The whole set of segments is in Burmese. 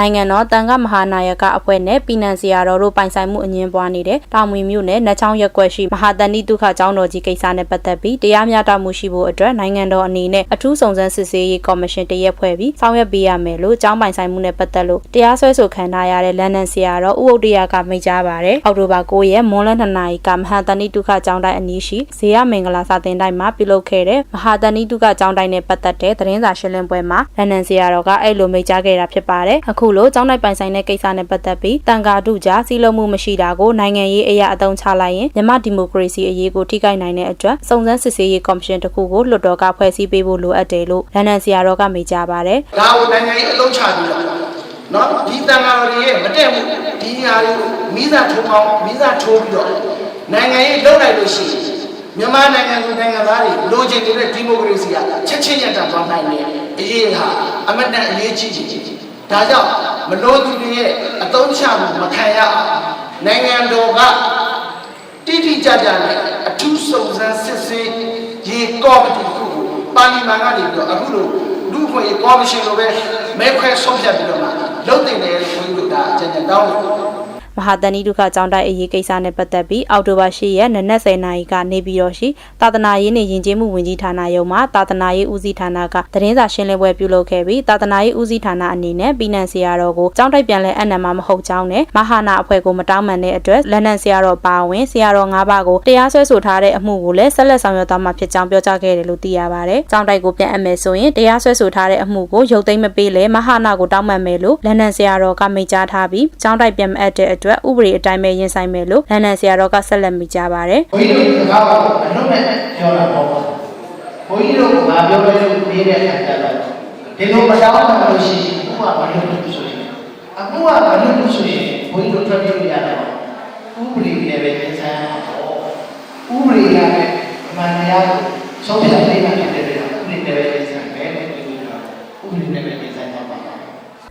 နိုင်ငံတော်တန်ခါမဟာနာယကအဖွဲ့နဲ့ပြည်နယ်စီယာတော်တို့ပိုင်ဆိုင်မှုအငင်းပွားနေတဲ့တောင်မွေမြို့နယ်နှချောင်းရက်ကွက်ရှိမဟာတန်တိဒုက္ခကျောင်းတော်ကြီးကိစ္စနဲ့ပတ်သက်ပြီးတရားမျှတမှုရှိဖို့အတွက်နိုင်ငံတော်အနေနဲ့အထူးစုံစမ်းစစ်ဆေးရေးကော်မရှင်တရက်ဖွဲ့ပြီးဆောင်ရွက်ပေးရမယ်လို့ကျောင်းပိုင်ဆိုင်မှုနဲ့ပတ်သက်လို့တရားစွဲဆိုခံထားရတဲ့လန်ဒန်စီယာတော်ဥဥတရကမိန့်ကြားပါတယ်အောက်တိုဘာ9ရက်မွန်းလ2နာရီကမဟာတန်တိဒုက္ခကျောင်းတိုင်းအနီးရှိဇေယမင်္ဂလာစာသင်တိုင်းမှာပြုလုပ်ခဲ့တဲ့မဟာတန်တိဒုက္ခကျောင်းတိုင်းနဲ့ပတ်သက်တဲ့သတင်းစာရှင်းလင်းပွဲမှာလန်ဒန်စီယာတော်ကအဲ့လိုမိန့်ကြားခဲ့တာဖြစ်ပါတယ်အခုလိုကျောင်းတိုင်းပိုင်ဆိုင်တဲ့ကိစ္စနဲ့ပတ်သက်ပြီးတန်ကာတုကြားစီးလုံးမှုမရှိတာကိုနိုင်ငံရေးအရာအသုံးချလိုက်ရင်မြန်မာဒီမိုကရေစီအရေးကိုထိခိုက်နိုင်တဲ့အတွက်စုံစမ်းစစ်ဆေးရေးကော်မရှင်တစ်ခုကိုလွှတ်တော်ကဖွဲ့စည်းပေးဖို့လိုအပ်တယ်လို့လန်ဒန်စီယာတော်ကမိန့်ကြားပါတယ်ဒါကိုနိုင်ငံရေးအလုံးချပြီးတော့နော်ဒီတန်ဃာတော်တွေရဲ့မတည့်မှုဒီဟာတွေကိုမိသားထုံအောင်မိသားထိုးပြီးတော့နိုင်ငံရေးလုပ်လိုက်လို့ရှိရင်မြန်မာနိုင်ငံကိုနိုင်ငံသားတွေလိုချင်နေတဲ့ဒီမိုကရေစီကချက်ချင်းရတတ်သွားနိုင်တယ်အရေးဟာအမတန်အရေးကြီးကြီး ဒါကြောင့်မလို့သူတွေရဲ့အသုံးချမှုမခံရအောင်နိုင်ငံတော်ကတိတိကျကျနဲ့အထူးစုံစမ်းစစ်ဆေးရေးကော်မတီတစ်ခုကိုပါလီမန်ကနေပြီးတော့အခုလိုလူ့အခွင့်အရေးကော်မရှင်လိုပဲမဲခွဲဆုံးဖြတ်ပြီးတော့မှလုပ်တင်တယ်လို့ပြောလို့ဒါအကြံဉာဏ်တောင်းတယ် မဟာတန်တိဒုက္ခကျောင်းတိုက်အရေးကိစ္စနဲ့ပတ်သက်ပြီးအောက်တိုဘာ10ရက်နနက်10:00နာရီကနေပြည်တော်ရှိသာသနာရေးနှင့်ယဉ်ကျေးမှုဝန်ကြီးဌာနရုံးမှသာသနာရေးဦးစီးဌာနကသတင်းစာရှင်းလင်းပွဲပြုလုပ်ခဲ့ပြီးသာသနာရေးဦးစီးဌာနအနေနဲ့ပြည်နယ်ဆရာတော်ကိုကျောင်းတိုက်ပြန်လဲအနံမှာမဟုတ်ကြောင်းနဲ့မဟာနာအဖွဲ့ကိုမတောင်းပန်တဲ့အတွက်လက်နက်ဆရာတော်ပါဝင်ဆရာတော်၅ပါးကိုတရားစွဲဆိုထားတဲ့အမှုကိုလည်းဆက်လက်ဆောင်ရွက်သွားမှာဖြစ်ကြောင်းပြောကြားခဲ့တယ်လို့သိရပါတယ်။ကျောင်းတိုက်ကိုပြန်အပ်မယ်ဆိုရင်တရားစွဲဆိုထားတဲ့အမှုကိုရုပ်သိမ်းမပေးလဲမဟာနာကိုတောင်းပန်မယ်လို့လက်နက်ဆရာတော်ကမိန့်ကြားထားပြီးကျောင်းတိုက်ပြန်မအပ်တဲ့အတွက်ဥပဒေအတိုင်းပဲရင်ဆိုင်မယ်လို့လက်နက်ဆရာတော်ကဆက်လက်မိန့်ကြားပါတယ်။ဘုန်းကြီးတို့စကားကိုအလုံးနဲ့ပြောတာပေါ့ဘုန်းကြီးတို့ကဘာပြောလဲလို့နေတဲ့အခါကျတော့ဒီလိုမတောင်းမှလို့ရှိရင်ဘုရားဘာလို့လို့ဆိုရင်အခုကဘာလို့လို့ဆိုရင်ဘုန်းကြီးတို့ထွက်ပြေးလို့ရတာဥပဒေနဲ့ပဲသင်ဆိုင်ရမှာပေါ့ဥပဒေကလည်းအမှန်တရားကိုဆုံးဖြတ်ပေးမှဖြစ်တဲ့အတွက်ဥပဒေနဲ့ပဲသင်ဆိုင်ပဲလို့ပြောတာဥပဒေနဲ့ပဲသင်ဆိုင်တော့ပါ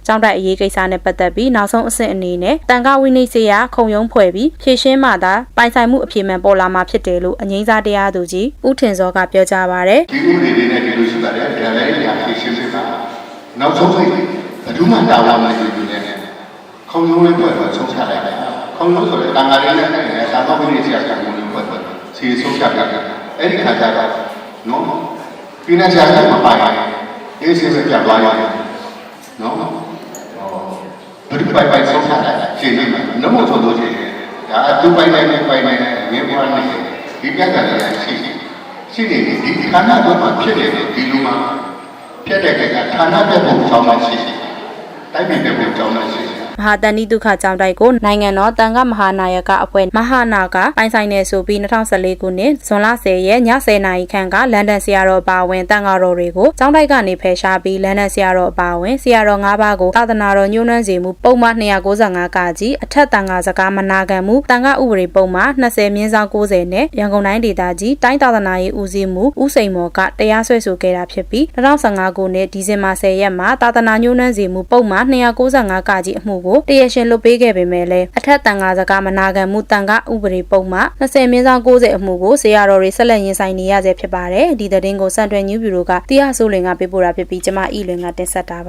ကျောင်းတိုက်အရေးကိစ္စနဲ့ပတ်သက်ပြီးနောက်ဆုံးအဆင့်အနေနဲ့တန်ခါဝိနည်းစေရခုံရုံးဖွဲ့ပြီးဖြည့်ရှင်းမှသာပိုင်ဆိုင်မှုအပြည့်မှန်ပေါ်လာမှာဖြစ်တယ်လို့အငိမ့်စားတရားသူကြီးဦးထင်စောကပြောကြားပါဗျ။ဒီဥပဒေလေးနဲ့ဒီလိုရှိပါတယ်ဒါလည်းညာဖြည့်ရှင်းပေးပါနောက်ဆုံးစိတ်ဘယ်သူမှတာဝန်မရှိဘူးနဲ့ခုံရုံးလေးဖွဲ့တော့ဆုံးဖြတ်လိုက်တယ်ခုံရုံးဆိုတဲ့တန်ဃာလေးနဲ့လည်းသာမန်ဝင်ကြီးဆရာကခုံရုံးဖွဲ့တော့စီဆုံးဖြတ်ပြတယ်အဲ့ဒီခါကျတော့နော်ပြင်းတဲ့ဆရာကမပိုင်အေးစေးစေးပြန်သွားရတယ်နော်ဘယ် သူပိုင်ပိုင်ဆုံးဖြတ်လိုက်ရှင်းနေမှာနှမို့ဆိုလို့ရှိရင်ဒါအတူပိုင်နိုင်ပိုင်နိုင်ငင်းပွားနေဒီပြဿနာလေးရှိတယ်ရှိနေတယ်ဒီဌာနတော့မှဖြစ်နေတယ်ဒီလူမှာဖြစ်တဲ့ကဌာနပြတ်ဖို့ကြောင်းမရှိရှိတိုက်ပြည်ပြတ်ဖို့ကြောင်းမရှိရှိ မဟာတန်တိဒုက္ခကျောင်းတိုက်ကိုနိုင်ငံတော်တန်ခါမဟာနာယကအဖွဲ့မဟာနာကပိုင်ဆိုင်နေဆိုပြီး2014ခုနှစ်ဇွန်လ10ရက်ည10:00နာရီခန့်ကလန်ဒန်ဆရာတော်ပါဝင်တန်ဃာတော်တွေကိုကျောင်းတိုက်ကနေဖယ်ရှားပြီးလန်ဒန်ဆရာတော်ပါဝင်ဆရာတော်၅ပါးကိုသာသနာတော်ညှိုးနှမ်းစေမှုပုံမှန်295ကကြီးအထက်တန်ဃာစကားမနာခံမှုတန်ဃာဥပဒေပုံမှန်20မြင်းဆောင်90နဲ့ရန်ကုန်တိုင်းဒေသကြီးတိုင်းသာသနာရေးဦးစီးမှုဦးစိန်မော်ကတရားစွဲဆိုခဲ့တာဖြစ်ပြီး2015ခုနှစ်ဒီဇင်ဘာ10ရက်မှာသာသနာညှိုးနှမ်းစေမှုပုံမှန်295ကကြီးအမှုကိုတရားရှင်လွတ်ပေးခဲ့ပေမဲ့လည်းအထက်တန်ဃာစကားမနာခံမှုတန်ဃာဥပဒေပုံမှန်20မြင်းဆောင်90အမှုကိုဆရာတော်တွေဆက်လက်ရင်ဆိုင်နေရဆဲဖြစ်ပါတယ်ဒီသတင်းကိုစံတွယ်ညူးဗျူရိုကတရားစိုးလင်ကပေးပို့တာဖြစ်ပြီးကျမဤလွင်ကတင်ဆက်တာပါ